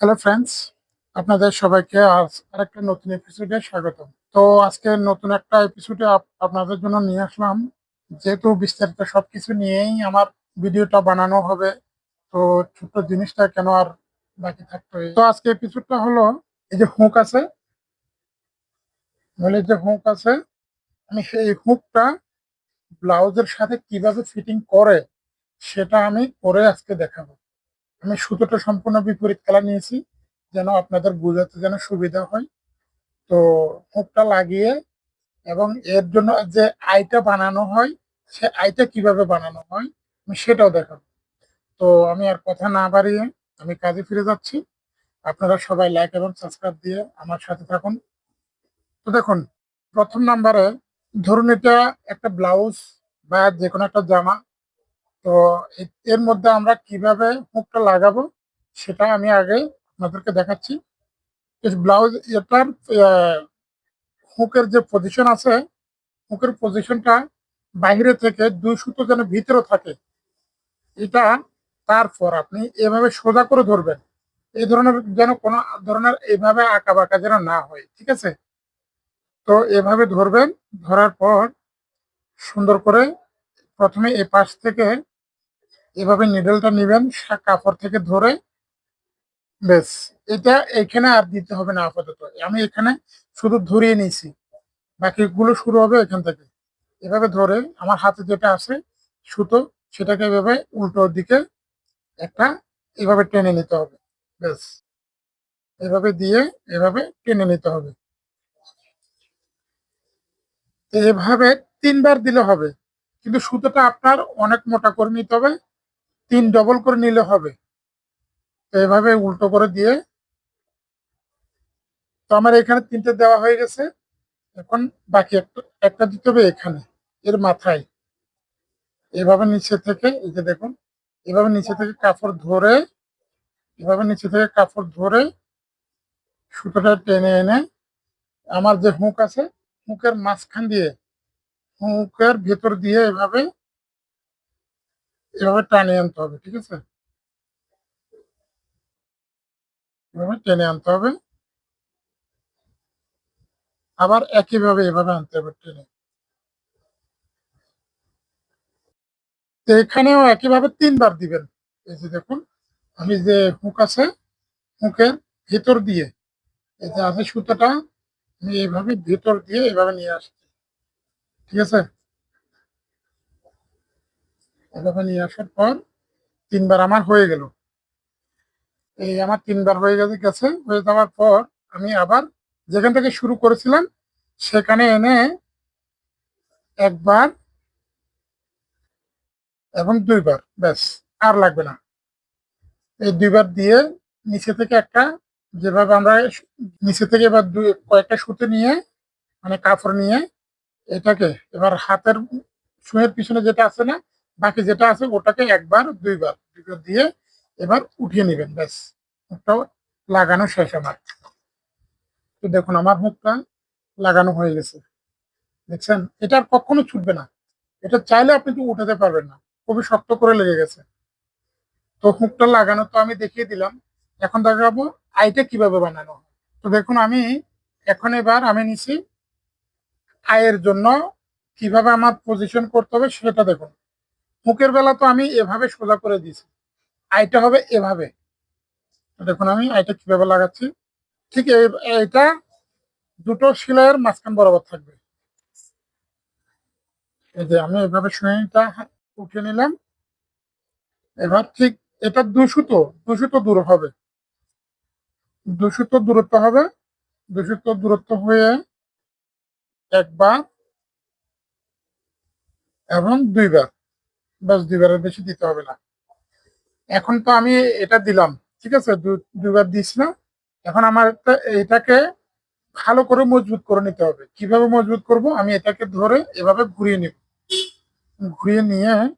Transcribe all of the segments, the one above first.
Hello friends আপনাদের সবাইকে আজ আরেকটা নতুন এপিসোডে স্বাগত তো আজকে নতুন একটা এপিসোডে আপনাদের জন্য নিয়ে আসলাম। যেহেতু বিস্তারিত সবকিছু নিয়েই আমার ভিডিওটা বানানো হবে, তো ছোট্ট জিনিসটা কেন আর বাকি থাকতো তো আজকে এপিসোডটা হলো, এই যে হুক আছে নইলে যে হুক আছে, আমি সেই হুকটা ব্লাউজের সাথে কীভাবে ফিটিং করে, সেটা আমি করে আজকে দেখাবো। আমি সুতোটা সম্পূর্ণ বিপরীত কালার নিয়েছি, যেন আপনাদের বোঝাতে যেন সুবিধা হয়। তো হুকটা লাগিয়ে এবং এর জন্য যে আইটা বানানো হয়, সে আইটা কীভাবে বানানো হয়, আমি সেটাও দেখাবো। তো আমি আর কথা না বাড়িয়ে আমি কাজে ফিরে যাচ্ছি। আপনারা সবাই লাইক এবং সাবস্ক্রাইব দিয়ে আমার সাথে থাকুন। তো দেখুন, প্রথম নাম্বারে ধরুন এটা একটা ব্লাউজ বা যে কোনো একটা জামা তো এর মধ্যে আমরা কীভাবে হুকটা লাগাবো সেটা আমি আগে আপনাদেরকে দেখাচ্ছি। ব্লাউজ এটার হুকের যে পজিশন আছে হুকের পজিশনটা বাইরে থেকে দুই সুতো যেন ভিতরে থাকে, এটা তারপর আপনি এভাবে সোজা করে ধরবেন। এই ধরনের যেন কোনো ধরনের এইভাবে আঁকা বাঁকা যেন না হয়, ঠিক আছে? তো এভাবে ধরবেন, ধরার পর সুন্দর করে প্রথমে এই পাশ থেকে এভাবে নিডলটা নেবেন কাপড় থেকে ধরে বেশ এটা এখানে আর দিতে হবে না আপাতত। আমি এখানে শুধু ধরিয়ে নিয়েছি। বাকিগুলো শুরু হবে এখান থেকে। এভাবে ধরে আমার হাতে যেটা আছে, সুতো, সেটাকে এভাবে উল্টো দিকে একটা এভাবে টেনে নিতে হবে। বেশ এভাবে দিয়ে এভাবে টেনে নিতে হবে। এভাবে তিনবার দিলে হবে। কিন্তু সুতোটা আপনার অনেক মোটা করে নিতে হবে। তিন ডবল করে নিলে হবে। এভাবে উল্টো করে দিয়ে তো আমার এখানে তিনটে দেওয়া হয়ে গেছে। এখন বাকি একটা একটা দিতে হবে এখানে, এর মাথায়। এভাবে নিচে থেকে, এই যে দেখুন, এভাবে নিচে থেকে কাপড় ধরে, এভাবে নিচে থেকে কাপড় ধরে সুতোটা টেনে এনে আমার যে হুঁক আছে, হুঁকের মাঝখান দিয়ে, হুঁকের ভেতর দিয়ে এভাবে এভাবে টানে আনতে হবে, ঠিক আছে? এভাবে টেনে আনতে হবে। আবার একইভাবে এভাবে আনতে হবে টেনে। তো এখানেও একইভাবে তিনবার দিবেন। এই যে দেখুন, আমি যে হুক আছে, হুকের ভেতর দিয়ে, এই যে আমি সুতোটা, আমি এইভাবে ভেতর দিয়ে এভাবে নিয়ে আসছি, ঠিক আছে? এভাবে নিয়ে আসার পর তিনবার আমার হয়ে গেল। এই আমার তিনবার হয়ে গেছে গেছে, হয়ে যাওয়ার পর আমি আবার যেখান থেকে শুরু করেছিলাম, সেখানে এনে একবার এবং দুইবার, ব্যাস, আর লাগবে না। এই দুইবার দিয়ে নিচে থেকে একটা যেভাবে আমরা নিচে থেকে এবার দুই, কয়েকটা সুতো নিয়ে মানে কাপড় নিয়ে এটাকে এবার হাতের সুঁয়ের পিছনে যেটা আছে না বাকি যেটা আছে ওটাকে একবার, দুইবার দুইবার দিয়ে এবার উঠিয়ে নেবেন, ব্যাস। হুকটাও লাগানো শেষ আমার। তো দেখুন, আমার হুকটা লাগানো হয়ে গেছে। দেখছেন? এটা আর কখনো ছুটবে না। এটা চাইলে আপনি তো উঠাতে পারবেন না। খুবই শক্ত করে লেগে গেছে। তো হুকটা লাগানো তো আমি দেখিয়ে দিলাম। এখন দেখাবো আইটা কীভাবে বানানো তো দেখুন, আমি এখন এবার আমি নিছি আয়ের জন্য কীভাবে আমার পজিশন করতে হবে সেটা দেখুন। হুকের বেলা তো আমি এভাবে সোজা করে দিয়েছি। আইটা হবে এভাবে। দেখুন আমি আইটা কীভাবে লাগাচ্ছি। ঠিক এইটা দুটো সেলাইয়ের মাঝখান বরাবর থাকবে। এই যে আমি এভাবে সুইংটা উঠে নিলাম। এবার ঠিক এটা দুশুতো দুশুতো দূর হবে। দুশুতো দূরত্ব হবে। দুশুতো দূরত্ব হয়ে একবার এবং দুইবার। ব্যাস দুইবারের বেশি দিতে হবে না। এখন তো আমি এটা দিলাম, ঠিক আছে? দু- দুইবার না। এখন আমার এটাকে ভালো করে মজবুত করে নিতে হবে। কীভাবে মজবুত করব? আমি এটাকে ধরে এভাবে ঘুরিয়ে নিব। ঘুরিয়ে নিয়ে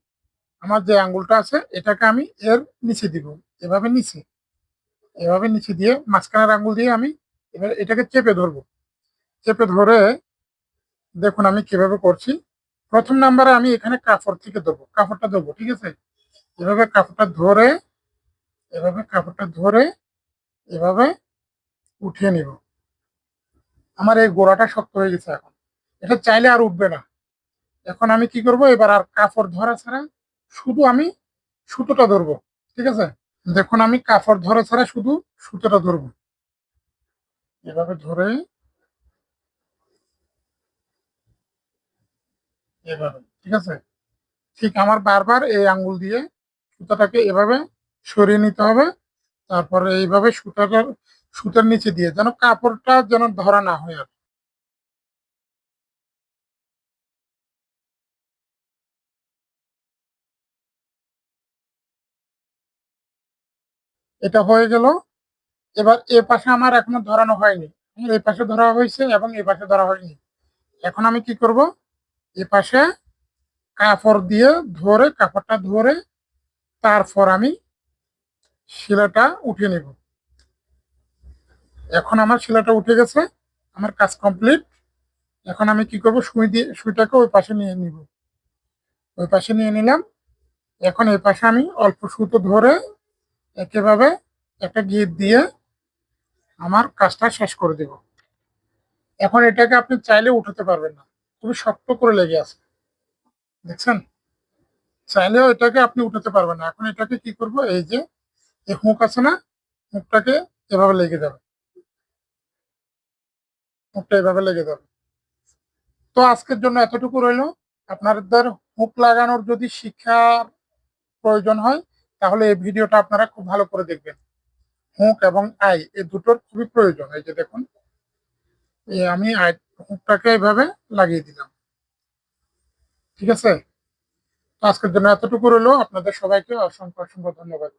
আমার যে আঙ্গুলটা আছে, এটাকে আমি এর নিচে দিব। এভাবে নিচে এভাবে নিচে দিয়ে মাঝখানের আঙ্গুল দিয়ে আমি এবার এটাকে চেপে ধরবো। চেপে ধরে দেখুন আমি কীভাবে করছি। প্রথম নাম্বারে আমি এখানে কাপড় থেকে ধরবো, কাপড়টা ধরবো, ঠিক আছে? এভাবে কাপড়টা ধরে, এভাবে কাপড়টা ধরে, এভাবে উঠিয়ে নিব। আমার এই গোড়াটা শক্ত হয়ে গেছে এখন। এটা চাইলে আর উঠবে না। এখন আমি কি করব? এবার আর কাপড় ধরা ছাড়া শুধু আমি সুতোটা ধরবো, ঠিক আছে? দেখুন আমি কাপড় ধরা ছাড়া শুধু সুতোটা ধরবো। এভাবে ধরে এভাবে, ঠিক আছে? ঠিক আমার বারবার এই আঙ্গুল দিয়ে সুতাটাকে এভাবে সরিয়ে নিতে হবে, তারপরে এইভাবে সুতাটার, সুতার নিচে দিয়ে যেন কাপড়টা যেন ধরা না হয় আর এটা হয়ে গেল। এবার এ পাশে আমার এখনও ধরানো হয়নি। এই পাশে ধরা হয়েছে এবং এ পাশে ধরা হয়নি। এখন আমি কি করব? এ পাশে কাপড় দিয়ে ধরে, কাপড়টা ধরে তারপর আমি শিলাটা উঠিয়ে নেব। এখন আমার শিলাটা উঠে গেছে, আমার কাজ কমপ্লিট। এখন আমি কি করব? সুই দিয়ে, সুইটাকে ওই পাশে নিয়ে নিব। ওই পাশে নিয়ে নিলাম। এখন এই পাশে আমি অল্প সুতো ধরে একেভাবে একটা গিট দিয়ে আমার কাজটা শেষ করে দেব। এখন এটাকে আপনি চাইলে উঠাতে পারবেন না। খুবই শক্ত করে লেগে আছে। দেখছেন? চাইলেও এটাকে আপনি উঠাতে পারবেন না। এখন এটাকে কি করব? এই যে, এই হুক আছে না? হুকটাকে এভাবে লেগে যাবে। হুকটা এভাবে লেগে যাবে। তো আজকের জন্য এতটুকু রইল। আপনাদের হুক লাগানোর যদি শিক্ষার প্রয়োজন হয়, তাহলে এই ভিডিওটা আপনারা খুব ভালো করে দেখবেন। হুক এবং আই, এই দুটোর খুবই প্রয়োজন। এই যে দেখুন। আমি হুকটাকে এইভাবে লাগিয়ে দিলাম। ঠিক আছে? আজকের জন্য এতটুকু রইল। আপনাদের সবাইকে অসংখ্য অসংখ্য ধন্যবাদ।